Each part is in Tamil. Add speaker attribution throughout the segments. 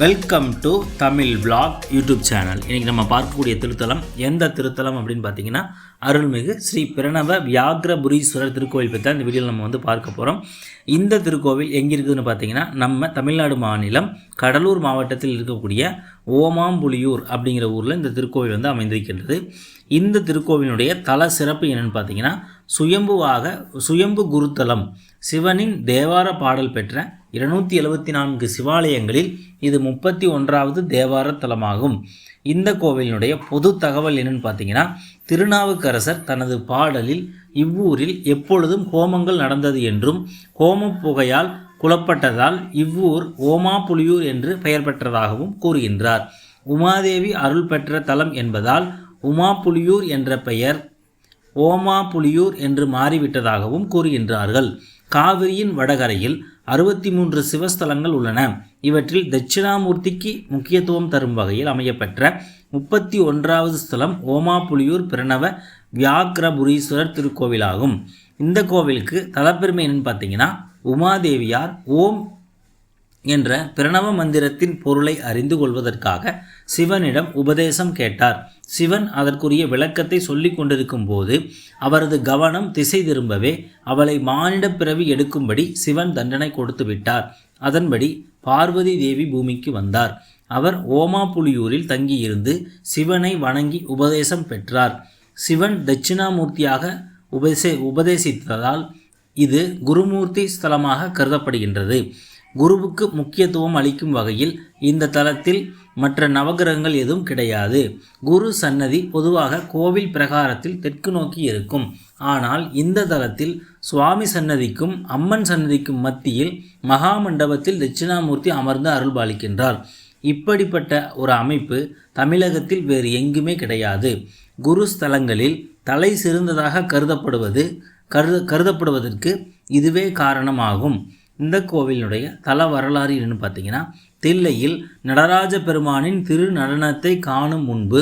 Speaker 1: Welcome to Tamil vlog YouTube channel இன்றைக்கி நம்ம பார்க்கக்கூடிய திருத்தலம் எந்த திருத்தலம் அப்படின்னு பார்த்தீங்கன்னா அருள்மிகு ஸ்ரீ பிரணவ வியாகிரபுரீஸ்வரர் திருக்கோவில் பற்றி இந்த வீடியோவில் நம்ம வந்து பார்க்க போகிறோம் இந்த திருக்கோவில் எங்கே இருக்குதுன்னு பார்த்தீங்கன்னா நம்ம தமிழ்நாடு மாநிலம் கடலூர் மாவட்டத்தில் இருக்கக்கூடிய ஓமாம்புலியூர் அப்படிங்கிற ஊரில் இந்த திருக்கோவில் வந்து அமைந்திருக்கின்றது. இந்த திருக்கோவிலுடைய தல சிறப்பு என்னென்னு பார்த்தீங்கன்னா சுயம்புவாக சுயம்பு குருத்தலம் சிவனின் தேவார பாடல் பெற்ற இருநூற்றி எழுபத்தி நான்கு சிவாலயங்களில் இது முப்பத்தி ஒன்றாவது தேவார தலமாகும். இந்த கோவிலினுடைய பொது தகவல் என்னன்னு பார்த்தீங்கன்னா திருநாவுக்கரசர் தனது பாடலில் இவ்வூரில் எப்பொழுதும் ஹோமங்கள் நடந்தது என்றும் ஹோம புகையால் குலப்பட்டதால் இவ்வூர் ஓமாபுலியூர் என்று பெயர் பெற்றதாகவும் கூறுகின்றார். உமாதேவி அருள் பெற்ற தலம் என்பதால் உமாபுலியூர் என்ற பெயர் ஓமாபுலியூர் என்று மாறிவிட்டதாகவும் கூறுகின்றார்கள். காவிரியின் வடகரையில் அறுபத்தி மூன்று சிவஸ்தலங்கள் உள்ளன. இவற்றில் தட்சிணாமூர்த்திக்கு முக்கியத்துவம் தரும் வகையில் அமையப்பெற்ற முப்பத்தி ஒன்றாவது ஸ்தலம் ஓமாப்புலியூர் பிரணவ வியாக்கிரபுரீஸ்வரர் திருக்கோவிலாகும். இந்த கோவிலுக்கு தலப்பெருமை என்னன்னு பார்த்தீங்கன்னா உமாதேவியார் ஓம் என்ற பிரணவ மந்திரத்தின் பொருளை அறிந்து கொள்வதற்காக சிவனிடம் உபதேசம் கேட்டார். சிவன் அதற்குரிய விளக்கத்தை சொல்லிக் கொண்டிருக்கும் போது அவரது கவனம் திசை திரும்பவே அவளை மானிட பிறவி எடுக்கும்படி சிவன் தண்டனை கொடுத்து விட்டார். அதன்படி பார்வதி தேவி பூமிக்கு வந்தார். அவர் ஓமாபுலியூரில் தங்கியிருந்து சிவனை வணங்கி உபதேசம் பெற்றார். சிவன் தட்சிணாமூர்த்தியாக உபதேச உபதேசித்ததால் இது குருமூர்த்தி ஸ்தலமாக கருதப்படுகின்றது. குருவுக்கு முக்கியத்துவம் அளிக்கும் வகையில் இந்த தலத்தில் மற்ற நவகிரகங்கள் எதுவும் கிடையாது. குரு சன்னதி பொதுவாக கோவில் பிரகாரத்தில் தெற்கு நோக்கி இருக்கும். ஆனால் இந்த தலத்தில் சுவாமி சன்னதிக்கும் அம்மன் சன்னதிக்கும் மத்தியில் மகா மண்டபத்தில் தட்சிணாமூர்த்தி அமர்ந்து அருள்பாலிக்கின்றார். இப்படிப்பட்ட ஒரு அமைப்பு தமிழகத்தில் வேறு எங்குமே கிடையாது. குரு ஸ்தலங்களில் தலை சிறந்ததாக கருதப்படுவது கருத கருதப்படுவதற்கு இதுவே காரணமாகும். இந்த கோவிலினுடைய தல வரலாறு என்னன்னு பார்த்தீங்கன்னா தில்லையில் நடராஜ பெருமானின் திரு நடனத்தை காணும் முன்பு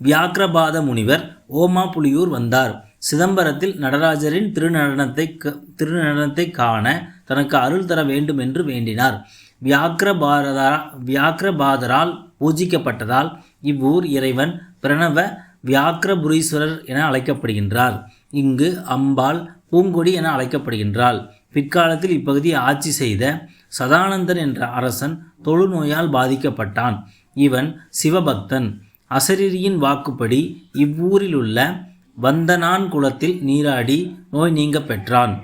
Speaker 1: வியாக்கிரபாத முனிவர் ஓமாபுலியூர் வந்தார். சிதம்பரத்தில் நடராஜரின் திருநடனத்தை திருநடனத்தை காண தனக்கு அருள் தர வேண்டும் என்று வேண்டினார். வியாக்கிரபாரதா வியாக்கிரபாதரால் பூஜிக்கப்பட்டதால் இவ்வூர் இறைவன் பிரணவ வியாக்கிரபுரீஸ்வரர் என அழைக்கப்படுகின்றார். இங்கு அம்பாள் பூங்கொடி என அழைக்கப்படுகின்றாள். பிற்காலத்தில் இப்பகுதியை ஆட்சி செய்த சதானந்தன் என்ற அரசன் தொழுநோயால் பாதிக்கப்பட்டான். இவன் சிவபக்தன். அசரீரியின் வாக்குப்படி இவ்வூரில் உள்ள வந்தனான் குளத்தில் நீராடி நோய் நீங்க பெற்றான்.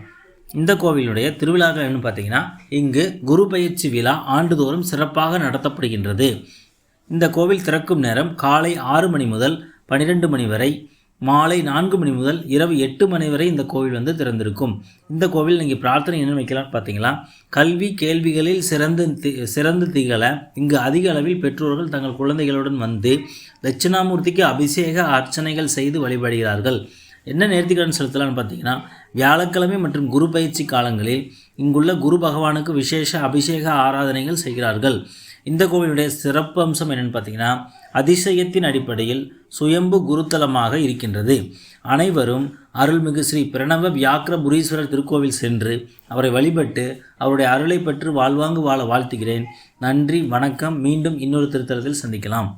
Speaker 1: இந்த கோவிலுடைய திருவிழாக்கள் என்ன பார்த்தீங்கன்னா இங்கு குரு பயிற்சி விழா ஆண்டுதோறும் சிறப்பாக நடத்தப்படுகின்றது. இந்த கோவில் திறக்கும் நேரம் காலை ஆறு மணி முதல் பன்னிரெண்டு மணி வரை மாலை நான்கு மணி முதல் இரவு எட்டு மணி வரை இந்த கோவில் வந்து திறந்திருக்கும். இந்த கோவில் நீங்கள் பிரார்த்தனை என்ன வைக்கலாம்னு பார்த்தீங்களா? கல்வி கேள்விகளில் சிறந்து தி சிறந்து திகழ இங்கு அதிக அளவில் பெற்றோர்கள் தங்கள் குழந்தைகளுடன் வந்து தட்சிணாமூர்த்திக்கு அபிஷேக அர்ச்சனைகள் செய்து வழிபடுகிறார்கள். என்ன நேர்த்திக்கடன் செலுத்தலாம்னு பார்த்தீங்கன்னா வியாழக்கிழமை மற்றும் குரு பயிற்சி காலங்களில் இங்குள்ள குரு பகவானுக்கு விசேஷ அபிஷேக ஆராதனைகள் செய்கிறார்கள். இந்த கோவிலுடைய சிறப்பு அம்சம் என்னென்னு பார்த்தீங்கன்னா அதிசயத்தின் அடிப்படையில் சுயம்பு குருத்தலமாக இருக்கின்றது. அனைவரும் அருள்மிகு ஸ்ரீ பிரணவ வியாக்கிரபுரீஸ்வரர் திருக்கோவில் சென்று அவரை வழிபட்டு அவருடைய அருளை பெற்று வாழ்வாங்கு வாழ வாழ்த்துகிறேன். நன்றி வணக்கம். மீண்டும் இன்னொரு திருத்தலத்தில் சந்திக்கலாம்.